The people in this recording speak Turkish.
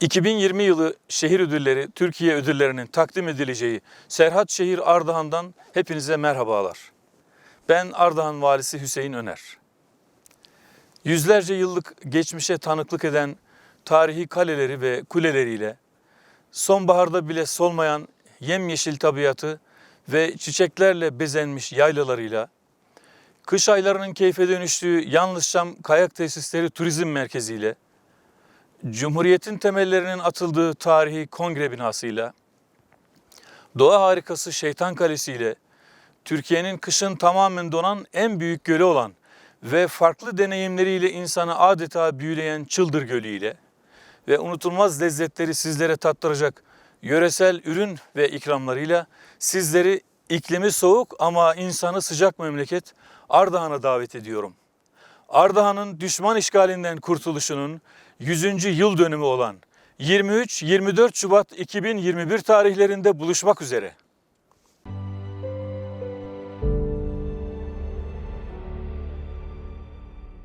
2020 yılı şehir ödülleri Türkiye ödüllerinin takdim edileceği Serhat Şehir Ardahan'dan hepinize merhabalar. Ben Ardahan Valisi Hüseyin Öner. Yüzlerce yıllık geçmişe tanıklık eden tarihi kaleleri ve kuleleriyle sonbaharda bile solmayan yemyeşil tabiatı ve çiçeklerle bezenmiş yaylalarıyla kış aylarının keyfe dönüştüğü Yanlışçam Kayak Tesisleri Turizm Merkezi'yle Cumhuriyet'in temellerinin atıldığı tarihi kongre binasıyla, doğa harikası Şeytan Kalesi ile Türkiye'nin kışın tamamen donan en büyük gölü olan ve farklı deneyimleriyle insanı adeta büyüleyen Çıldır Gölü ile ve unutulmaz lezzetleri sizlere tattıracak yöresel ürün ve ikramlarıyla sizleri iklimi soğuk ama insanı sıcak memleket Ardahan'a davet ediyorum. Ardahan'ın düşman işgalinden kurtuluşunun 100. yıl dönümü olan 23-24 Şubat 2021 tarihlerinde buluşmak üzere.